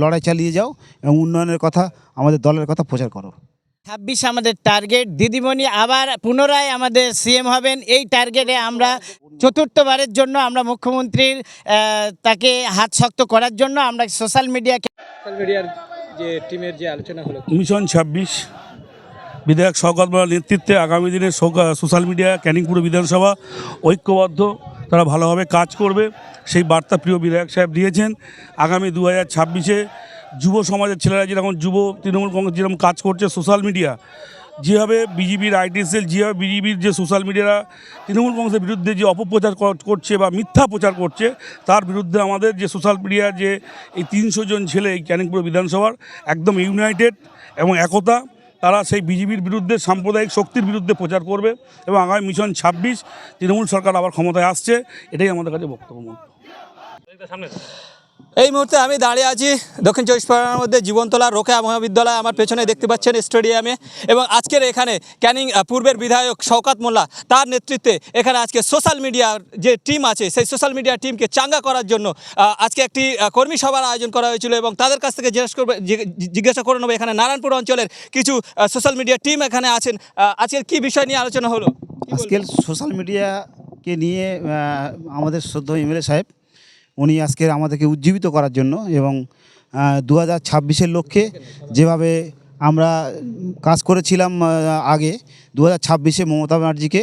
লড়াই চালিয়ে যাও এবং উন্নয়নের কথা আমাদের দলের কথা প্রচার করো। ছাব্বিশ আমাদের টার্গেট দিদিমণি আবার পুনরায় আমাদের সিএম হবেন। এই টার্গেটে আমরা চতুর্থবারের জন্য আমরা মুখ্যমন্ত্রীর তাকে হাত শক্ত করার জন্য আমরা সোশ্যাল মিডিয়া সোশ্যাল মিডিয়ার যে টিমের যে আলোচনা হলো। মিশন ছাব্বিশ বিধায়ক মোল্লার নেতৃত্বে আগামী দিনে সোশ্যাল মিডিয়া ক্যানিংপুর বিধানসভা ঐক্যবদ্ধ। তারা ভালোভাবে কাজ করবে। সেই বার্তা প্রিয় বিধায়ক সাহেব দিয়েছেন। আগামী দু হাজার ছাব্বিশে যুব সমাজের ছেলেরা যেরকম যুব, তৃণমূল কংগ্রেস যেরকম কাজ করছে সোশ্যাল মিডিয়া, যেভাবে বিজেপির আইটি সেল যেভাবে বিজেপির যে সোশ্যাল মিডিয়ারা তৃণমূল কংগ্রেসের বিরুদ্ধে যে অপপ্রচার করছে বা মিথ্যা প্রচার করছে, তার বিরুদ্ধে আমাদের যে সোশ্যাল মিডিয়ার যে এই তিনশো জন ছেলে এই ক্যানিংপুর বিধানসভার একদম ইউনাইটেড এবং একতা। তারা সেই বিজেপির বিরুদ্ধে সাম্প্রদায়িক শক্তির বিরুদ্ধে প্রচার করবে এবং আগামী মিশন ছাব্বিশ তৃণমূল সরকার আবার ক্ষমতায় আসছে, এটাই আমাদের কাছে বক্তব্য। এই মুহূর্তে আমি দাঁড়িয়ে আছি দক্ষিণ চব্বিশ পরগনার মধ্যে জীবনতলা রোকেয়া মহাবিদ্যালয়। আমার পেছনে দেখতে পাচ্ছেন স্টেডিয়ামে এবং আজকের এখানে ক্যানিং পূর্বের বিধায়ক শওকাত মোল্লা তার নেতৃত্বে এখানে আজকে সোশ্যাল মিডিয়ার যে টিম আছে, সেই সোশ্যাল মিডিয়া টিমকে চাঙ্গা করার জন্য আজকে একটি কর্মী সভার আয়োজন করা হয়েছিল এবং তাদের কাছ থেকে জিজ্ঞেস করবে জিজ্ঞাসা করে নেব এখানে নারায়ণপুর অঞ্চলের কিছু সোশ্যাল মিডিয়া টিম এখানে আছেন। আজকের কি বিষয় নিয়ে আলোচনা হলো? আজকের সোশ্যাল মিডিয়াকে নিয়ে আমাদের সদ্য এমএলএ সাহেব উনি আজকে আমাদেরকে উজ্জীবিত করার জন্য এবং দু হাজার ছাব্বিশের লক্ষ্যে যেভাবে আমরা কাজ করেছিলাম আগে দু হাজার ছাব্বিশে মমতা ব্যানার্জিকে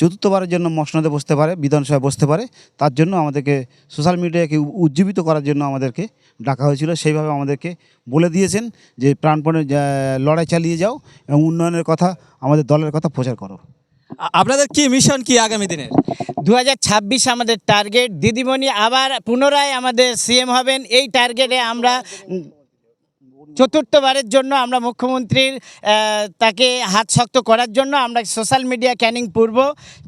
চতুর্থবারের জন্য মসনদে বসতে পারে, বিধানসভায় বসতে পারে, তার জন্য আমাদেরকে সোশ্যাল মিডিয়াকে উজ্জীবিত করার জন্য আমাদেরকে ডাকা হয়েছিল। সেইভাবে আমাদেরকে বলে দিয়েছেন যে, প্রাণপণে লড়াই চালিয়ে যাও এবং উন্নয়নের কথা, আমাদের দলের কথা প্রচার করো। আপনাদের কি মিশন কি আগামী দিনের? দু আমাদের টার্গেট দিদিমণি আবার পুনরায় আমাদের সিএম হবেন। এই টার্গেটে আমরা চতুর্থবারের জন্য আমরা মুখ্যমন্ত্রীর তাকে হাত শক্ত করার জন্য আমরা সোশ্যাল মিডিয়া ক্যানিং পূর্ব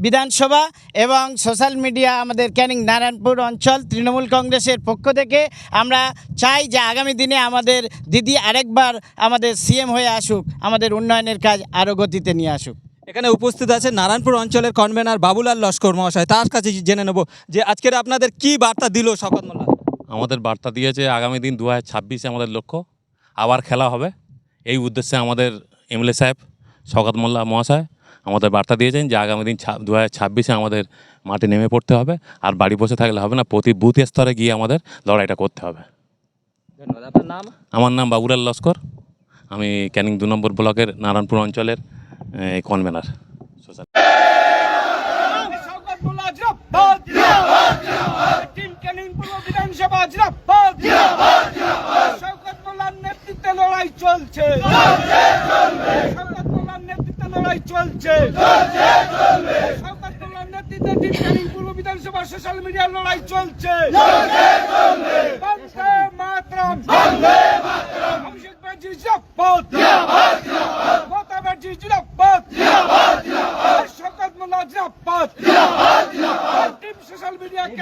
বিধানসভা এবং সোশ্যাল মিডিয়া আমাদের ক্যানিং নারায়ণপুর অঞ্চল তৃণমূল কংগ্রেসের পক্ষ থেকে আমরা চাই যে আগামী দিনে আমাদের দিদি আরেকবার আমাদের সিএম হয়ে আসুক, আমাদের উন্নয়নের কাজ আরও গতিতে নিয়ে আসুক। এখানে উপস্থিত আছে নারায়ণপুর অঞ্চলের কনভেনার বাবুলাল লস্কর মহাশয়। তার কাছে জেনে নেব যে আজকের আপনাদের কি বার্তা দিল শকত মোল্লা? আমাদের বার্তা দিয়েছে আগামী দিন দু হাজার ছাব্বিশে আমাদের লক্ষ্য। আবার খেলা হবে। এই উদ্দেশ্যে আমাদের এমএলএ সাহেব শওকত মোল্লা মহাশয় আমাদের বার্তা দিয়েছেন যে আগামী দিন দু হাজার ছাব্বিশে আমাদের মাঠে নেমে পড়তে হবে। আর বাড়ি বসে থাকলে হবে না প্রতি বুথ স্তরে গিয়ে আমাদের লড়াইটা করতে হবে। ধন্যবাদ। আপনার নাম? আমার নাম বাবুলাল লস্কর। আমি ক্যানিং দু নম্বর ব্লকের নারায়ণপুর অঞ্চলের কনভেনার সোশ্যাল মিডিয়ার লড়াই চলছে